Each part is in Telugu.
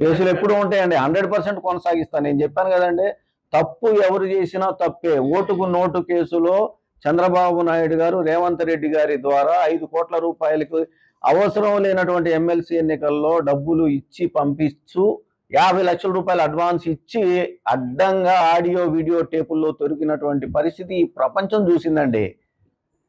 కేసులు ఎప్పుడు ఉంటాయండి. హండ్రెడ్ పర్సెంట్ కొనసాగిస్తాను నేను చెప్పాను కదండి తప్పు ఎవరు చేసినా తప్పే. ఓటుకు నోటు కేసులో చంద్రబాబు నాయుడు గారు రేవంత్ రెడ్డి గారి ద్వారా ఐదు కోట్ల రూపాయలకు అవసరం లేనటువంటి ఎమ్మెల్సీ ఎన్నికల్లో డబ్బులు ఇచ్చి పంపిస్తూ యాభై లక్షల రూపాయలు అడ్వాన్స్ ఇచ్చి అడ్డంగా ఆడియో వీడియో టేపుల్లో దొరికినటువంటి పరిస్థితి ఈ ప్రపంచం చూసిందండి.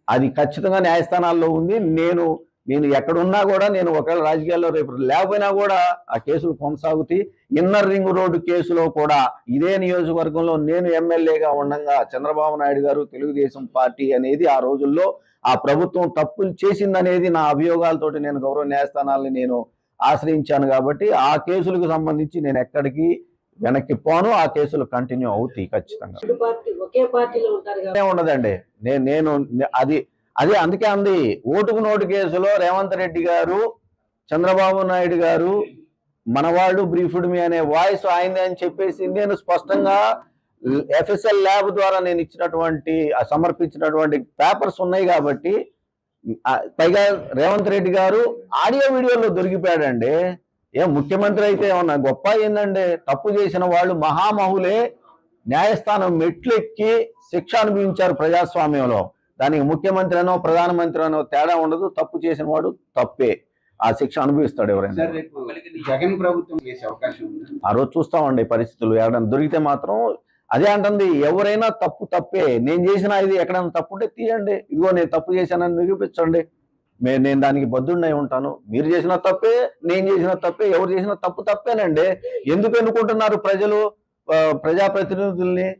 అది ఖచ్చితంగా న్యాయస్థానాల్లో ఉంది. నేను నేను ఎక్కడున్నా కూడా నేను ఒకవేళ రాజకీయాల్లో రేపు లేకపోయినా కూడా ఆ కేసులు కొనసాగుతాయి. ఇన్నర్ రింగ్ రోడ్డు కేసులో కూడా ఇదే నియోజకవర్గంలో నేను ఎమ్మెల్యేగా ఉండగా చంద్రబాబు నాయుడు గారు తెలుగుదేశం పార్టీ అనేది ఆ రోజుల్లో ఆ ప్రభుత్వం తప్పులు చేసిందనేది నా అభియోగాలతోటి నేను గౌరవ న్యాయస్థానాలని నేను ఆశ్రయించాను కాబట్టి ఆ కేసులకు సంబంధించి నేను ఎక్కడికి వెనక్కి పోను. ఆ కేసులు కంటిన్యూ అవుతాయి ఖచ్చితంగా. ఉండదండి నేను నేను అది అదే అందుకే అంది. ఓటుకు నోటు కేసులో రేవంత్ రెడ్డి గారు చంద్రబాబు నాయుడు గారు మనవాళ్ళు బ్రీఫ్డ్ మీ అనే వాయిస్ ఆయనది అని చెప్పేసి నేను స్పష్టంగా ఎఫ్ఎస్ఎల్ ల్యాబ్ ద్వారా నేను ఇచ్చినటువంటి సమర్పించినటువంటి పేపర్స్ ఉన్నాయి కాబట్టి పైగా రేవంత్ రెడ్డి గారు ఆడియో వీడియోలో దొరికిపోయాడండి. ఏం ముఖ్యమంత్రి అయితే ఏమన్నా గొప్ప ఏందండి తప్పు చేసిన వాళ్ళు మహామహులే న్యాయస్థానం మెట్లెక్కి శిక్ష అనుభవించారు ప్రజాస్వామ్యంలో. దానికి ముఖ్యమంత్రి అనో ప్రధానమంత్రి అనో తేడా ఉండదు. తప్పు చేసిన వాడు తప్పే. ఆ శిక్ష అనుభవిస్తాడు ఎవరైనా. సార్ రేపు జగన్ ప్రభుత్వం చేసే అవకాశం ఉంది? ఆ రోజు చూస్తామండి పరిస్థితులు. ఎవరైనా దొరికితే మాత్రం అదే అంటుంది. ఎవరైనా తప్పు తప్పే. నేను చేసిన ఇది ఎక్కడైనా తప్పు ఉంటే తీయండి. ఇదిగో నేను తప్పు చేశానని నిరూపించండి. మే- నేను దానికి బద్దుడినై ఉంటాను. మీరు చేసిన తప్పే నేను చేసిన తప్పే ఎవరు చేసిన తప్పు తప్పేనండి. ఎందుకు ఎన్నుకుంటున్నారు ప్రజలు? ప్రజాప్రతినిధుల్ని?